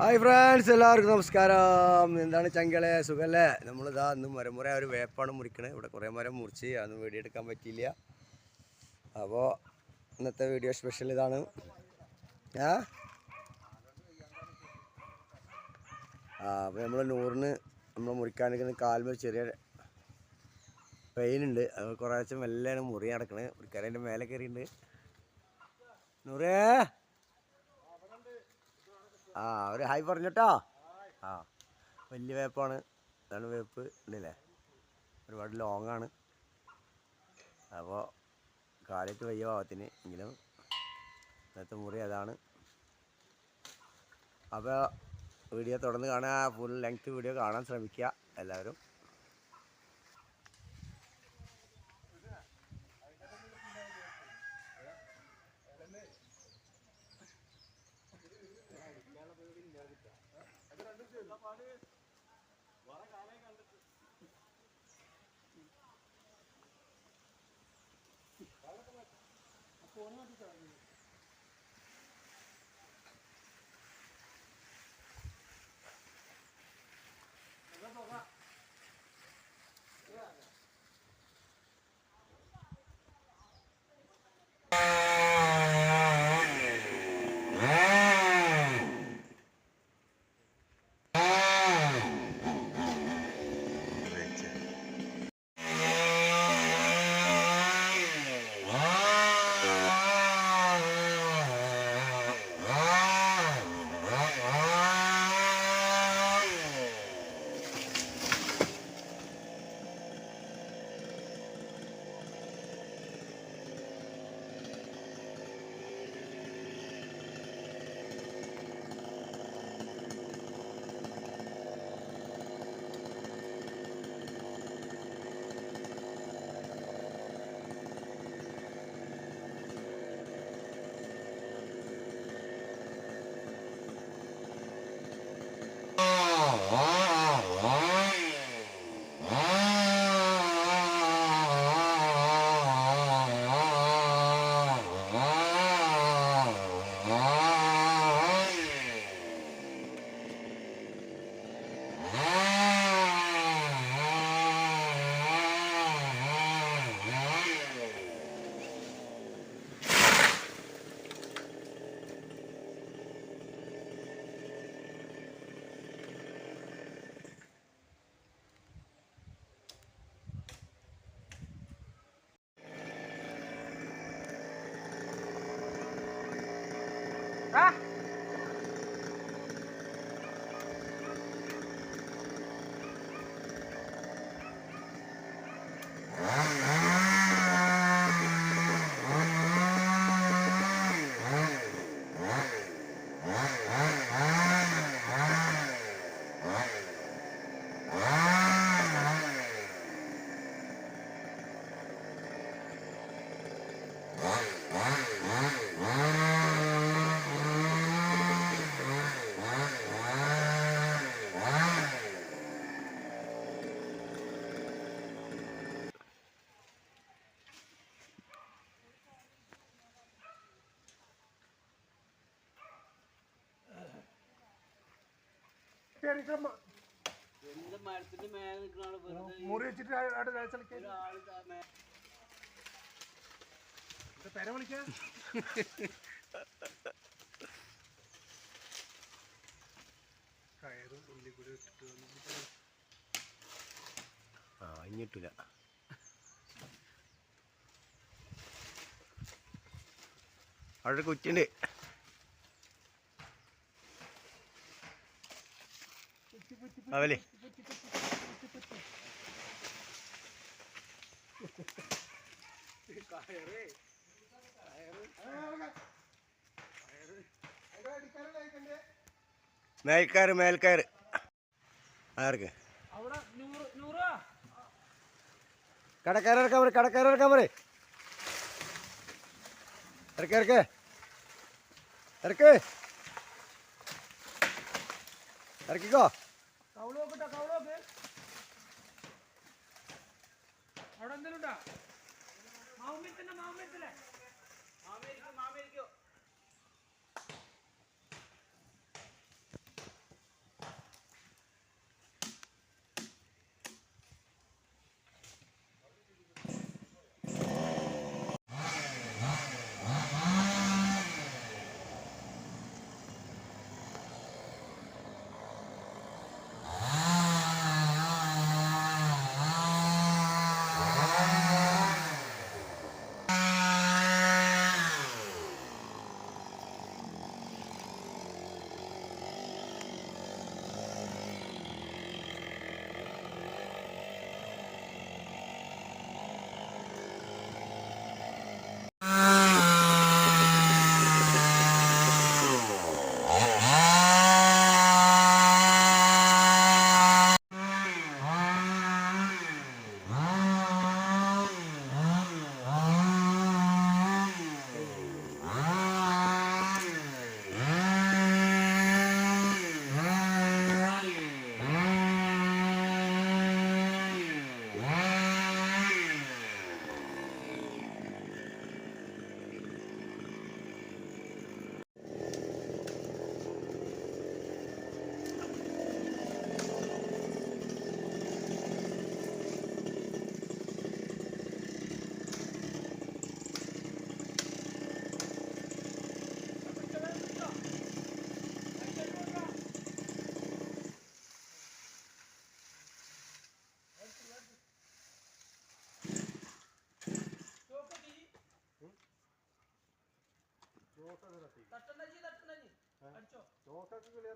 Hi friends എല്ലാവർക്കും നമസ്കാരം. എന്താണ് ചങ്കളെ സുഖല്ലേ? നമ്മളിതാ ഇന്ന് മരമുറ ഒരു വേപ്പാണ് മുറിക്കണത് ഇവിടെ കുറേ മരം മുറിച്ച് അന്ന് വീഡിയോ എടുക്കാൻ പറ്റിയില്ല. അപ്പോൾ ഇന്നത്തെ വീഡിയോ സ്പെഷ്യൽ ഇതാണ്. ആ? ആ അപ്പോൾ നമ്മൾ നൂറിന് നമ്മൾ മുറിക്കാൻ നിൽക്കുന്ന കാൽമ ചെറിയ പെയിൻ ഉണ്ട്. അത് വെച്ചാൽ മെല്ലെയാണ് മുറി നടക്കണത് കരേന്റെ മേലെ കയറിയിട്ടുണ്ട്. നൂറേ! ആ ഒരു ഹായ് പറഞ്ഞോട്ടോ? ആ വലിയ വേപ്പാണ്. ഇതാണ് വേപ്പ് ഉണ്ടല്ലേ ഒരുപാട് ലോങ് ആണ്. അപ്പോൾ കാലത്ത് വയ്യ ഭാഗത്തിന് എങ്കിലും ഇന്നത്തെ മുറി അതാണ്. അപ്പോൾ വീഡിയോ തുടർന്ന് കാണുക. ഫുൾ ലെങ്ത് വീഡിയോ കാണാൻ ശ്രമിക്കുക എല്ലാവരും. 我他妈不找你 മുറി വെച്ചിട്ട് അവിടെ തേച്ചളിക്കാൻ ഒരാൾ ദാ മേ- പെര വിളിക്കാൻ കയറും ഉള്ളിൽ കൂടി ഇട്ടിട്ട് ആ ഇഞ്ഞിട്ടില്ല അവിടെ കുറ്റിണ്ട് അവലേ കയറേ മേൽക്കാർ മേൽക്കാർ ആർക്ക്? കടക്കാരിറക്കാൻ പറ കടക്കാരിറക്കാൻ പറ. ഇറക്ക ഇറക്ക്. ഇറക്ക്. ഇറക്കിക്കോ. കൗള് നോക്കട്ടെ കൗള് നോക്ക് അവിടെ എന്തെങ്കിലും ഉണ്ടോ മാവുമ്പത്തില്ല മാവുമ്പത്തില്ലേ നോക്കാം നിർത്തി തട്ടുണ്ടോ തട്ടുണ്ടോ അടിച്ചോ നോക്കാക്കില്ല